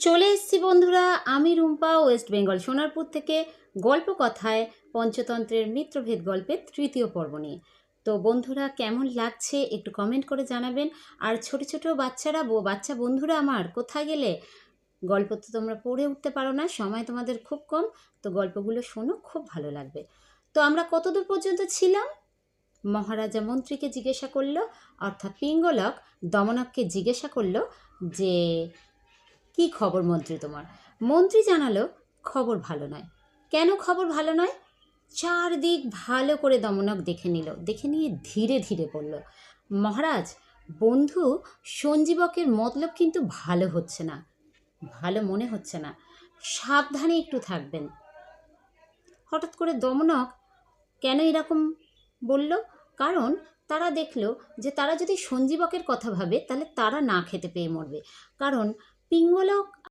চলে এসেছি বন্ধুরা, আমি রুম্পা ওয়েস্ট বেঙ্গল সোনারপুর থেকে গল্প কথায় পঞ্চতন্ত্রের মিত্রভেদ গল্পের তৃতীয় পর্ব নিয়ে। তো বন্ধুরা, কেমন লাগছে একটু কমেন্ট করে জানাবেন। আর ছোট ছোট বাচ্চারা বাচ্চা বন্ধুরা আমার, কোথায় গেলে? গল্প তো তোমরা পড়ে উঠতে পারো না, সময় তোমাদের খুব কম, তো গল্পগুলো শোনো, খুব ভালো লাগবে। তো আমরা কতদূর পর্যন্ত ছিলাম? মহারাজা মন্ত্রীকে জিজ্ঞাসা করল, অর্থাৎ পিঙ্গলক দমনককে জিজ্ঞাসা করল যে কি খবর মন্ত্রী তোমার? মন্ত্রী জানালো, খবর ভালো নয়। কেন খবর ভালো নয়? চারদিক ভালো করে দমনক দেখে নিল, দেখে নিয়ে ধীরে ধীরে বলল, মহারাজ, বন্ধু সঞ্জীবকের মতলব কিন্তু ভালো হচ্ছে না, ভালো মনে হচ্ছে না। সাবধানে একটু থাকবেন। হঠাৎ করে দমনক কেন এরকম বলল? কারণ তারা দেখল যে তারা যদি সঞ্জীবকের কথা ভাবে, তাহলে তারা না খেতে পেয়ে মরবে। কারণ পিঙ্গলক